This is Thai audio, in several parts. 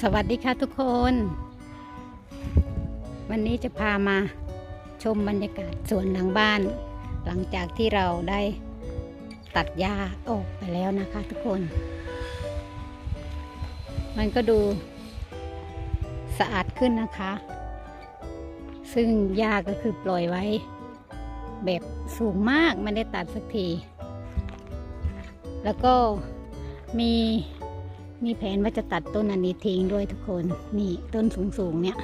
สวัสดีค่ะทุกคน วันนี้จะพามาชมบรรยากาศสวนหลังบ้าน หลังจากที่เราได้ตัดหญ้าออกไปแล้วนะคะทุกคน มันก็ดูสะอาดขึ้นนะคะ ซึ่งหญ้าก็คือปล่อยไว้ แบบสูงมากไม่ได้ตัดสักที แล้วก็มี มีแผนว่าจะตัดต้นอันนี้ทิ้งด้วยทุกคน นี่ต้นสูงๆเนี่ย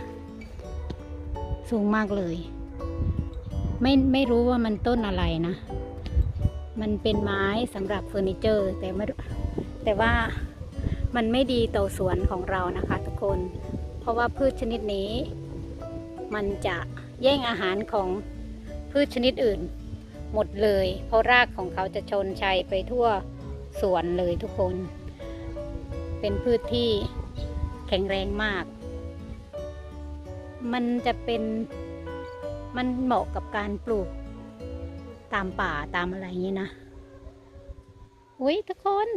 สูงมากเลย ไม่ไม่รู้ว่ามันต้นอะไรนะ มันเป็นไม้สำหรับเฟอร์นิเจอร์ แต่ไม่แต่ว่ามันไม่ดีต่อสวนของเรานะคะ ทุกคน เพราะว่าพืชชนิดนี้ มันจะแย่งอาหารของพืชชนิดอื่น หมดเลย เพราะรากของเขาจะชนชัยไปทั่วสวนเลยทุกคน เป็นพืชที่แข็งแรงมาก มันจะเป็นมันเหมาะกับการปลูกตามป่าตามอะไรอย่างนี้นะ อุ้ยทุกคน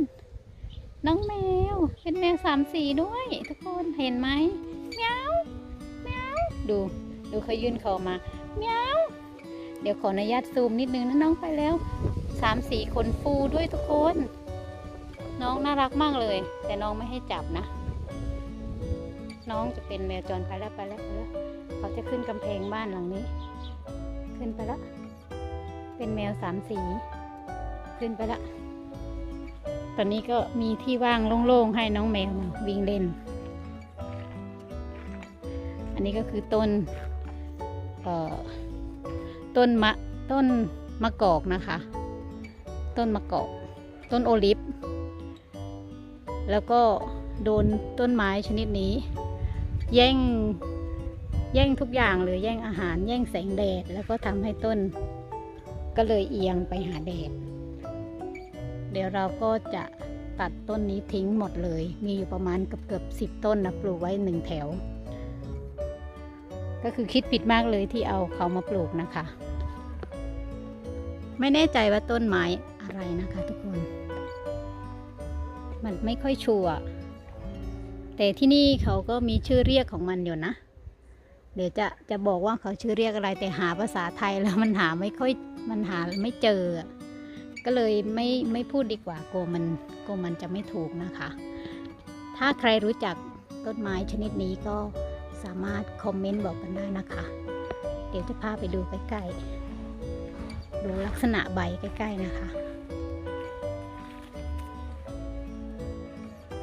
น้องแมว เป็นแมวสามสีด้วย ทุกคนเห็นไหมแมวแมวดูดูเขายื่นคอมาแมวเดี๋ยวขออนุญาตซูมนิดนึงนะน้องไปแล้วสามสีขนฟูด้วยทุกคน น้องน่ารักมากเลย แต่น้องไม่ให้จับนะ น้องจะเป็นแมวจรไปแล้วไปแล้วไปแล้วเขาจะขึ้นกำแพงบ้านหลังนี้ ขึ้นไปแล้วเป็นแมวสามสี ขึ้นไปแล้วตอนนี้ก็มีที่ว่างโล่งๆให้น้องแมวมาวิ่งเล่น อันนี้ก็คือต้นเอ่อต้นมะต้นมะกอกนะคะ ต้นมะกอก ต้นโอลิฟ แล้วก็โดนต้นไม้ชนิดนี้ แย่งแย่งทุกอย่างเลยแย่งอาหารแย่งแสงแดด แล้วก็ทำให้ต้นก็เลยเอียงไปหาแดด เดี๋ยวเราก็จะตัดต้นนี้ทิ้งหมดเลย มีอยู่ประมาณเกือบเกือบสิบต้นนะปลูกไว้หนึ่งแถว ก็คือคิดผิดมากเลยที่เอาเขามาปลูกนะคะ ไม่แน่ใจว่าต้นไม้อะไรนะคะทุกคน มันไม่ค่อยชัวร์แต่ที่นี่เขาก็มีชื่อเรียกของมันอยู่นะ เดี๋ยวจะจะบอกว่าเขาชื่อเรียกอะไรแต่หาภาษาไทยแล้วมันหาไม่ค่อยมันหาไม่เจอ ก็เลยไม่ไม่พูดดีกว่ากลัวมันกลัวมันจะไม่ถูกนะคะ ถ้าใครรู้จักต้นไม้ชนิดนี้ก็สามารถคอมเมนต์บอกกันได้นะคะ เดี๋ยวจะพาไปดูใกล้ๆ ดูลักษณะใบใกล้ ๆ นะคะ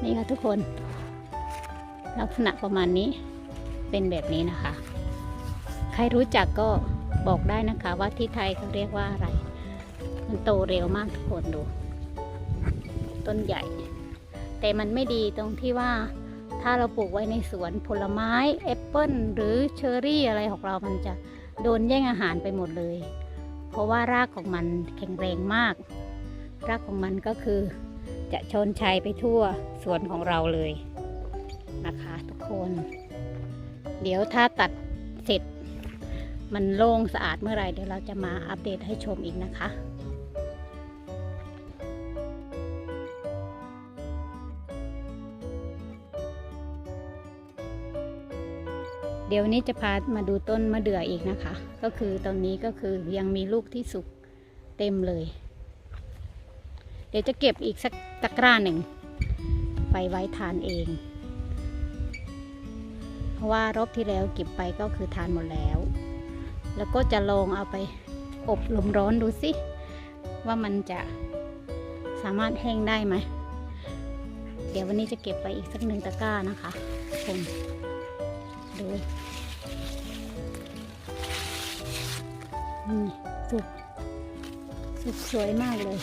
นี่ค่ะทุกคน ลักษณะประมาณนี้เป็นแบบนี้นะคะ ใครรู้จักก็บอกได้นะคะว่าที่ไทยเขาเรียกว่าอะไร มันโตเร็วมากทุกคนดู ต้นใหญ่ แต่มันไม่ดีตรงที่ว่าถ้าเราปลูกไว้ในสวนผลไม้แอปเปิลหรือเชอร์รี่อะไรของเรามันจะโดนแย่งอาหารไปหมดเลย เพราะว่ารากของมันแข็งแรงมาก รากของมันก็คือ จะชนชัยไปทั่วสวนของเราเลยนะคะทุกคน เดี๋ยวถ้าตัดเสร็จ มันโล่งสะอาดเมื่อไหร่เดี๋ยวเราจะมาอัปเดตให้ชมอีกนะคะเดี๋ยวนี้จะพามาดูต้นมะเดื่ออีกนะคะ ก็คือตอนนี้ก็คือยังมีลูกที่สุกเต็มเลย เดี๋ยวจะเก็บอีกสักตะกร้าหนึ่ง ไปไว้ทานเอง เพราะว่ารอบที่แล้วเก็บไปก็คือทานหมดแล้ว แล้วก็จะลองเอาไปอบลมร้อนดูสิว่ามันจะสามารถแห้งได้ไหม เดี๋ยววันนี้จะเก็บไปอีกสักหนึ่งตะกร้านะคะผมดูนี่สุกสุกสวยมากเลย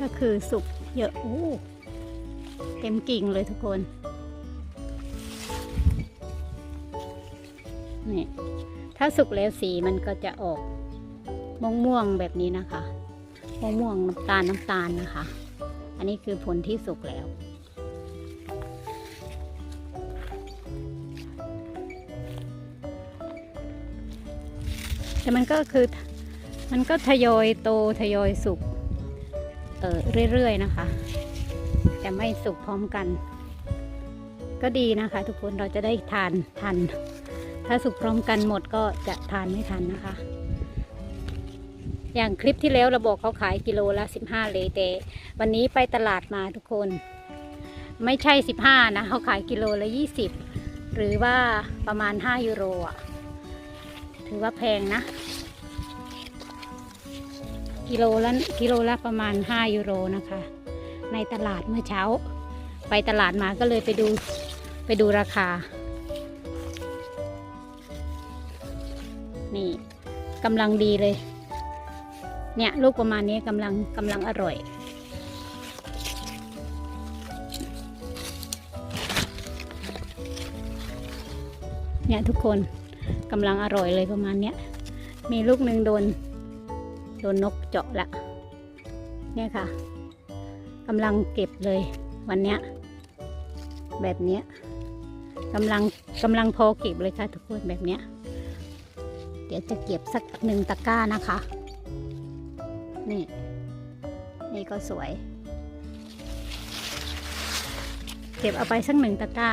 ก็คือสุกเยอะโอ้เต็มกิ่งเลยทุกคน นี่ ถ้าสุกแล้วสีมันก็จะออกม่วงม่วงๆแบบนี้นะคะม่วงม่วงๆน้ำตาลน้ำตาลนะคะ อันนี้คือผลที่สุกแล้วแต่มันก็คือมันก็ทยอยโตทยอยสุก เออเรื่อยๆนะคะ จะไม่สุกพร้อมกัน ก็ดีนะคะ ทุกคนเราจะได้ทานทัน ถ้าสุกพร้อมกันหมดก็จะทานไม่ทันนะคะ อย่างคลิปที่แล้วเราบอกเขาขายกิโลละ 15 เลยแต่วันนี้ไปตลาดมาทุกคน ไม่ใช่ 15 นะเขาขายกิโลละ 20 หรือว่าประมาณ 5 ยูโรอะถือว่าแพงนะ กิโลละกิโลละประมาณ 5 ยูโรนะคะ ในตลาดเมื่อเช้า ไปตลาดมาก็เลยไปดูไปดูราคา นี่กำลังดีเลย เนี่ยลูกประมาณนี้กำลังกำลังอร่อยเนี่ยทุกคนกำลังอร่อยเลยประมาณเนี้ย มีลูกหนึ่งโดน โดนนกเจาะละเนี่ยค่ะกำลังเก็บเลยวันเนี้ยแบบเนี้ยกำลังกำลังพอเก็บเลยค่ะทุกคนแบบเนี้ยเดี๋ยวจะเก็บสักหนึ่งตะกร้านะคะ นี่ นี่ก็สวย เก็บเอาไปสักหนึ่งตะกร้า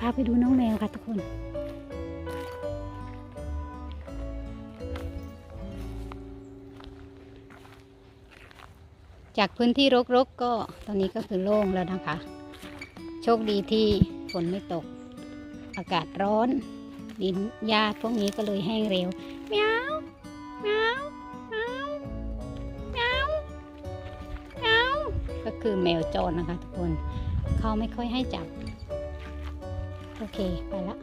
พาไปดูน้องแมวค่ะทุกคนจากพื้นที่รกๆก็ตอนนี้ก็คือโล่งแล้วนะคะ โชคดีที่ฝนไม่ตก อากาศร้อน ดินหญ้าพวกนี้ก็เลยแห้งเร็วเมียวเมียวเมียวเมียวเมียวก็คือแมวจรนะคะทุกคน เขาไม่ค่อยให้จับ โอเค ไปละ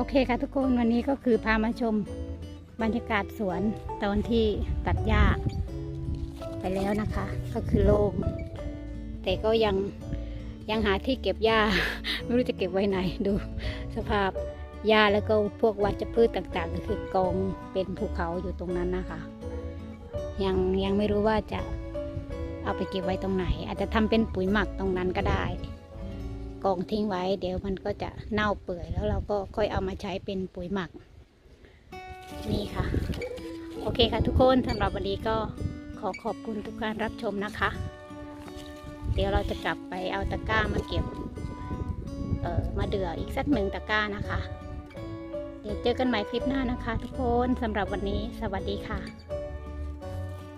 โอเคค่ะทุกคนวันนี้ก็คือพามาชมบรรยากาศสวนตอนที่ตัดหญ้าไปแล้วนะคะ ก็คือโล่งแต่ก็ยังยังหาที่เก็บหญ้า ไม่รู้จะเก็บไว้ไหนดูสภาพหญ้าแล้วก็พวกวัชพืชต่างๆ ก็คือกองเป็นภูเขาอยู่ตรงนั้นนะคะ ยังยังไม่รู้ว่าจะเอาไปเก็บไว้ตรงไหน อาจจะทำเป็นปุ๋ยหมักตรงนั้นก็ได้ กองทิ้งไว้ เดี๋ยวมันก็จะเน่าเปื่อยแล้วเราก็ค่อยเอามาใช้เป็นปุ๋ยหมัก นี่ค่ะ โอเคค่ะทุกคนสำหรับวันนี้ก็ขอขอบคุณทุกการรับชมนะคะ เดี๋ยวเราจะกลับไปเอาตะกร้ามาเก็บเออมาเดืออีกสักหนึ่งตะกร้านะคะ เดี๋ยวเจอกันใหม่คลิปหน้านะคะ ทุกคนสำหรับวันนี้สวัสดีค่ะ